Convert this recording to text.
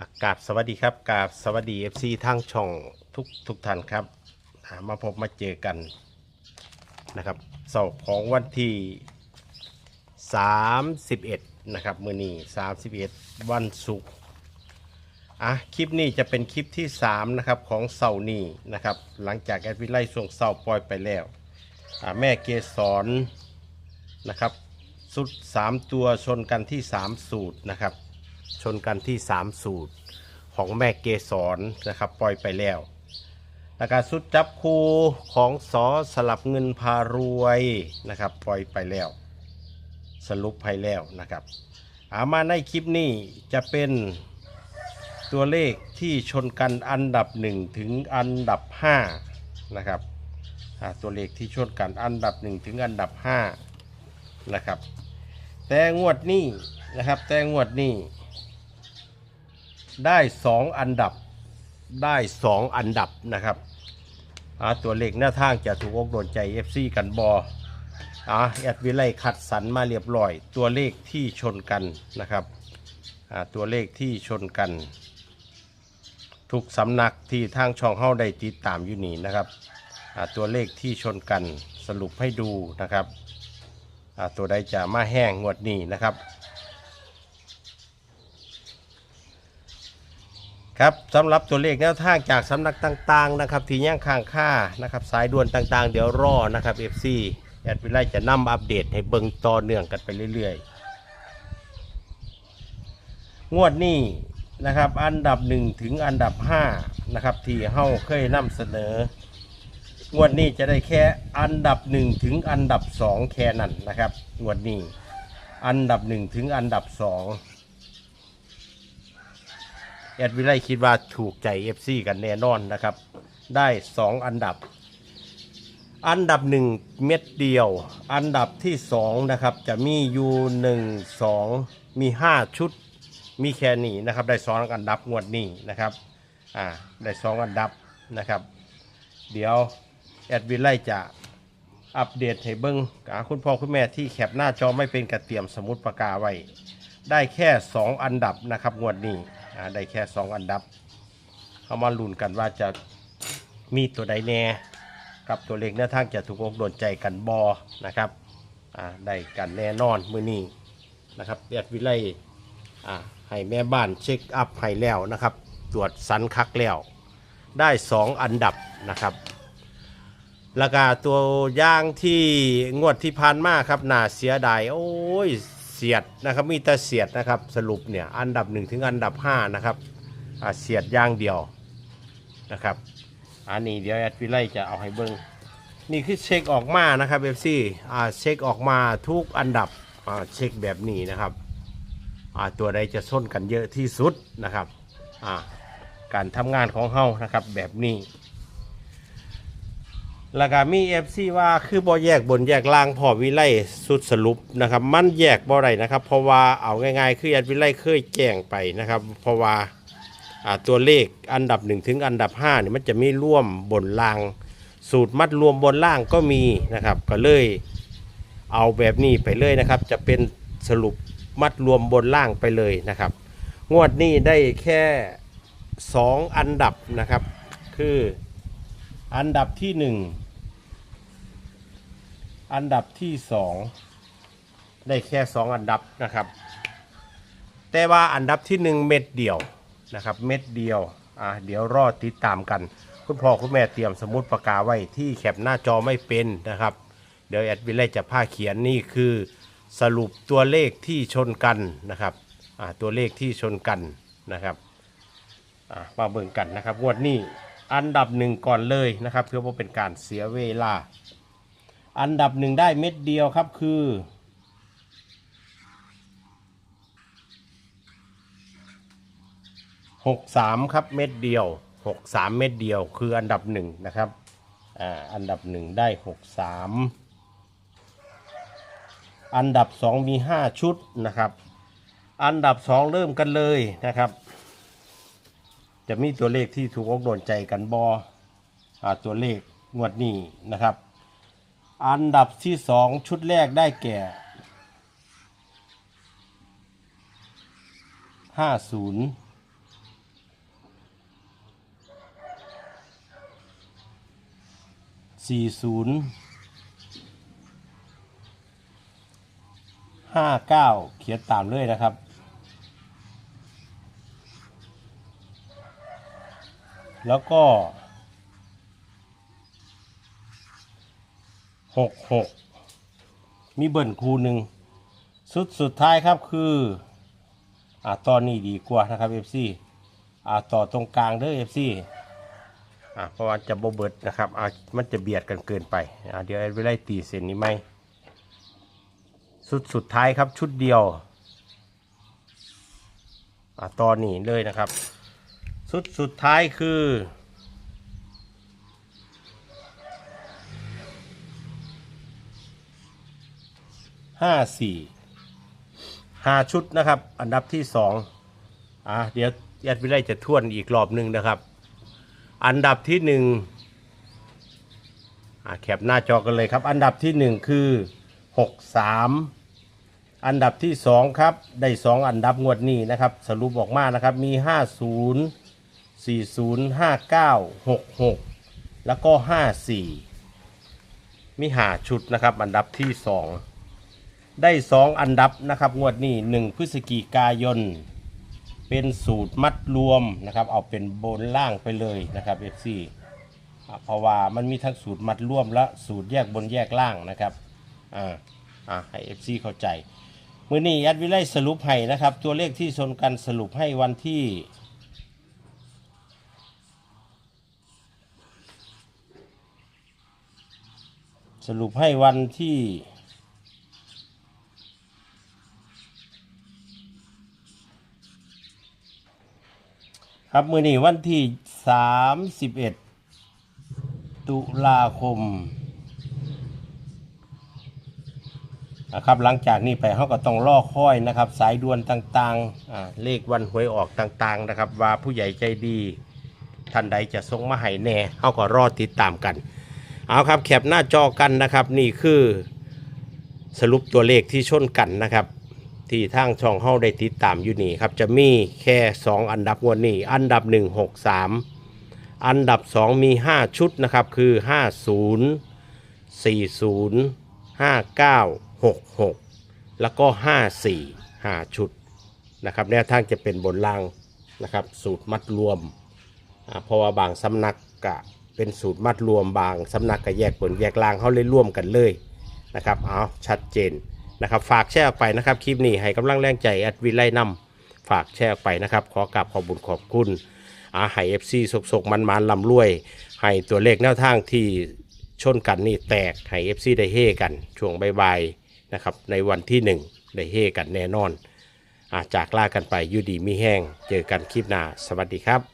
อากาศสวัสดีครับกาบสวัสดี FC ทางช่องทุกทุกท่านครับอ่ามาพบมาเจอกันนะครับเสาร์ของวันที่ 31 นะครับ มือนี้31 วันศุกร์อะคลิปนี้จะเป็นคลิปที่ 3 นะครับ ของเสาร์นี้นะครับ หลังจากแอดวิไลช่วงเสาร์ปล่อยไปแล้วอ่าแม่เกสรนะครับสุด 3 ตัวชนกันที่ 3 สูตรนะครับ ชนกันที่ 3 สูตรของแม่เกสรนะครับ ปล่อยไปแล้วแล้วก็สุดจับคูของสอสลับเงินพารวยนะครับ ปล่อยไปแล้ว สรุปให้แล้วนะครับอามาในคลิปนี้จะเป็นตัวเลขที่ชนกันอันดับ 1 ถึงอันดับ5นะครับอ่าตัวเลขที่ชนกันอันดับ 1 ถึงอันดับ5นะครับแต่งวดนี้นะครับแต่งวดนี้ ได้สองอันดับได้สองอันดับนะครับอ่าตัวเลขหน้าทางจะถูกอกโดนใจ FC กันบออ่าแอดวิไลคัดสรรมาเรียบร้อย ตัวเลขที่ชนกันนะครับอ่าตัวเลขที่ชนกัน ทุกสำนักที่ทางช่องเฮาได้ติดตามอยู่นี่นะครับอ่าตัวเลขที่ชนกันสรุปให้ดูนะครับอ่าตัวใดจะมาแห้งงวดนี้นะครับ ครับสำหรับตัวเลขแนวทางจากสำนักต่างๆนะครับที่ย่างข้างค่านะครับสายด่วนต่างๆ เดี๋ยวรอนะครับ FC แอดวิไลจะนำอัปเดตให้เบิ่งต่อเนื่องกันไปเรื่อยๆ งวดนี้นะครับอันดับ 1 ถึงอันดับ5นะครับที่เฮาเคยนำเสนองวดนี้จะได้แค่อันดับ 1 ถึงอันดับ 2 แค่นั้นนะครับงวดนี้อันดับ 1 ถึงอันดับ 2 แอดวิไลคิดว่าถูกใจ FC กันแน่นอนนะครับ ได้ 2 อันดับ อันดับ 1 เม็ดเดียว อันดับที่ 2 นะครับ จะมีอยู่1 2 มี 5 ชุด มีแค่นี้นะครับ ได้ 2 อันดับงวดนี้นะครับอ่าได้ 2 อันดับนะครับ เดี๋ยวแอดวิไลจะอัปเดตให้เบิ้งอ่าคุณพ่อคุณแม่ที่แคปหน้าจอไม่เป็นกระเตรียมสมุดปากกาไว้ ได้แค่ 2 อันดับนะครับงวดนี้ อ่าได้แค่ 2 อันดับ เขามาลุ้นกันว่าจะมีตัวใดแน่กับตัวเลขแนวทางจะถูกอกโดนใจกันบอนะครับอ่าได้กันแน่นอนมือนี้นะครับแอดวิไลอ่าให้แม่บ้านเช็คอัพให้แล้วนะครับ ตรวจสันคักแล้ว ได้ 2 อันดับนะครับแล้วก็ตัวย่างที่งวดที่ผ่านมาครับน่าเสียดายโอ้ย สียดนะครับมีแต่เสียดนะครับสรุปเนี่ยอันดับ 1 ถึงอันดับ5นะครับเสียดย่างเดียวนะครับอันนี้เดี๋ยวแอดวิไลจะเอาให้เบิ้งนี่คือเช็คออกมานะครับเอฟซีอ่าเช็คออกมาทุกอันดับเช็คแบบนี้นะครับตัวใดจะส้นกันเยอะที่สุดนะครับการทำงานของเฮานะครับแบบนี้ แล้วก็มีเอฟซีว่าคือบ่แยกบนแยกล่างพอวิไลสุดสรุปนะครับ มันแยกบ่ได้นะครับ เพราะว่าเอาง่ายๆ คือแอดวิไลเคยแจ้งไปนะครับ เพราะว่าอ่าตัวเลขอันดับ 1 ถึงอันดับ5เนี่ยมันจะมีร่วมบนล่าง สูตรมัดรวมบนล่างก็มีนะครับ ก็เลยเอาแบบนี้ไปเลยนะครับ จะเป็นสรุปมัดรวมบนล่างไปเลยนะครับ งวดนี้ได้แค่ 2 อันดับนะครับ คือ อันดับที่หนึ่ง อันดับที่สอง ได้แค่สองอันดับนะครับ แต่ว่าอันดับที่หนึ่งเม็ดเดียวนะครับ เม็ดเดียว อะเดี๋ยวรอติดตามกัน คุณพ่อคุณแม่เตรียมสมุดปากกาไว้ที่แคปหน้าจอไม่เป็นนะครับ เดี๋ยวแอดวิไลจะพาเขียนนี่คือสรุปตัวเลขที่ชนกันนะครับอ่าตัวเลขที่ชนกันนะครับอ่ามาเบิ่งกันนะครับงวดนี้ อันดับหนึ่งก่อนเลยนะครับ เพื่อว่าเป็นการเสียเวลา อันดับหนึ่งได้เม็ดเดียวครับคือหกสามครับเม็ดเดียวหกสามเม็ดเดียวคืออันดับหนึ่งนะครับอ่าอันดับหนึ่งได้หกสามอันดับสองมีห้าชุดนะครับ อันดับสองเริ่มกันเลยนะครับ จะมีตัวเลขที่ถูกอกโดนใจกันบอตัวเลขงวดนี้นะครับ อันดับที่สองชุดแรกได้แก่ห้าศูนย์สี่ศูนย์ห้าเก้าเขียนตามเลยนะครับ แล้วก็หกหกมีเบิ่นคูหนึ่งสุดสุดท้ายครับคืออ่าตอนนี้ดีกว่านะครับ FC อ่าต่อตรงกลางเด้อ FC อ่าเพราะว่าจะโบเบิดนะครับอ่ามันจะเบียดกันเกินไปอ่าเดี๋ยวแอดไว้ไล่ตีเส้นนี้ไหมสุดสุดท้ายครับชุดเดียวอ่าตอนนี้เลยนะครับ สุดสุดท้ายคือ ห้าสี่ห้าชุดนะครับ อันดับที่สองอะเดี๋ยวแอดวิไลจะทวนอีกรอบหนึ่งนะครับ อันดับที่หนึ่งอะแคปหน้าจอกันเลยครับ อันดับที่หนึ่งคือหกสามอันดับที่สองครับ ได้สองอันดับงวดนี้นะครับ สรุปออกมานะครับ มีห้าศูนย์ สี่ศูนย์ห้าเก้าหกหกแล้วก็ห้าสี่มีหาชุดนะครับอันดับที่สองได้สองอันดับนะครับงวดนี้หนึ่งพฤศจิกายน เป็นสูตรมัดรวมนะครับ เอาเป็นบนล่างไปเลยนะครับ FC อะเพราะว่ามันมีทั้งสูตรมัดรวมและสูตรแยกบนแยกล่างนะครับอ่าอ่าให้ FC เข้าใจ มือนี้แอดวิไลสรุปให้นะครับ ตัวเลขที่ชนกันสรุปให้วันที่ สรุปให้วันที่ ครับมือนี้วันที่ 31 ตุลาคมนะครับหลังจากนี้ไปเขาก็ต้องล่อค่อยนะครับ สายด่วนต่างๆ เลขวันหวยออกต่างๆนะครับ ว่าผู้ใหญ่ใจดีท่านใดจะส่งมาให้แน่เขาก็รอติดตามกัน เอาครับแคปหน้าจอกันนะครับ นี่คือสรุปตัวเลขที่ชนกันนะครับ ที่ทางช่องเฮาได้ติดตามอยู่นี่ครับ จะมีแค่ 2 อันดับงวดนี้ อันดับ 1 6 3 อันดับ 2 มี 5 ชุดนะครับ คือ 50 40 59 66 แล้วก็ 54 5 ชุดนะครับแนวทางจะเป็นบนล่างนะครับ สูตรมัดรวม เพราะว่าบางสำนักกะ เป็นสูตรมัดรวมบางสำนักก็แยกบนแยกล่างเขาเลยร่วมกันเลยนะครับเอาชัดเจนนะครับฝากแชร์ไปนะครับคลิปนี้ให้กำลังแรงใจแอดวิไลนำฝากแชร์ไปนะครับขอกราบขอบบุญขอบคุณอาให้เอฟซีสกสกมันมันลำรวย ให้ตัวเลขแนวทางที่ชนกันนี่แตกให้เอฟซีได้เฮกัน ช่วงบ่ายๆนะครับในวันที่หนึ่งได้เฮกันแน่นอนอาจากลากันไปยูดีมีแห้งเจอกันคลิปหน้า สวัสดีครับ